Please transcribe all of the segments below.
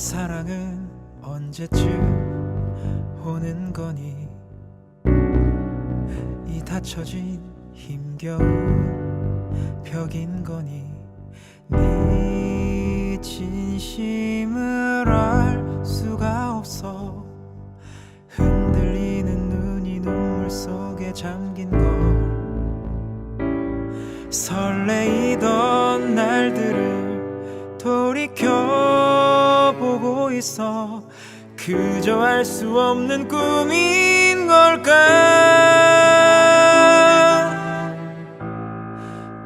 사랑은 언제쯤 오는 거니? 이 닫혀진 힘겨운 벽인 거니? 네 진심을 알 수가 없어. 흔들리는 눈이 눈물 속에 잠긴 걸. 설레이던 날들을 돌이켜 있어 그저 알 수 없는 꿈인 걸까?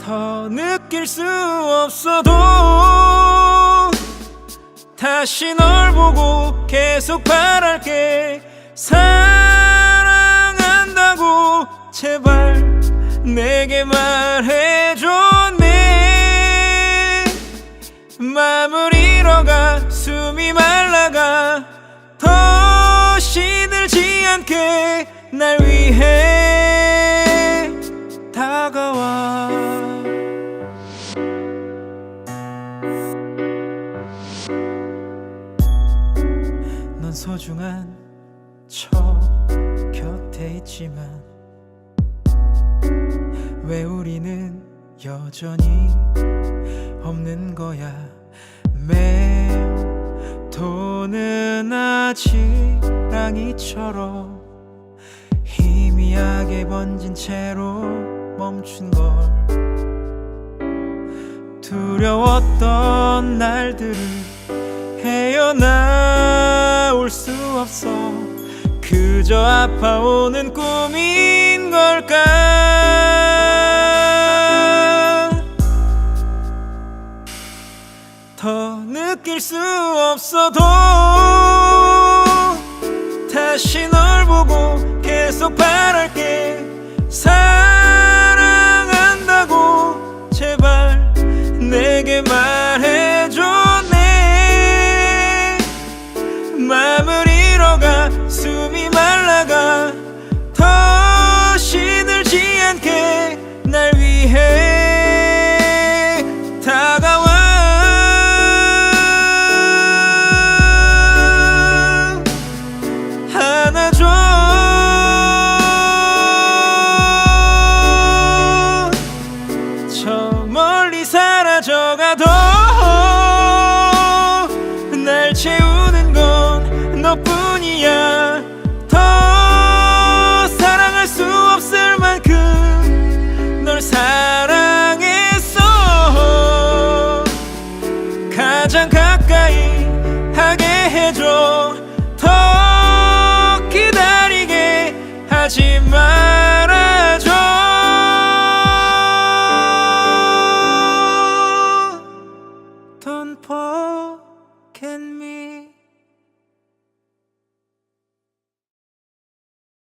더 느낄 수 없어도 다시 널 보고 계속 바랄게. 사 날 위해 다가와. 넌 소중한 저 곁에 있지만 왜 우리는 여전히 없는 거야? 매일 도는 아직 랑이처럼 희미하게 번진 채로 멈춘 걸. 두려웠던 날들을 헤어나올 수 없어 그저 아파오는 꿈인 걸까? 더 느낄 수 없어도 사라져가도 날 채우는 건 너뿐이야. 더 사랑할 수 없을 만큼 널 사랑했어. 가장 가까이 하게 해줘 broken me.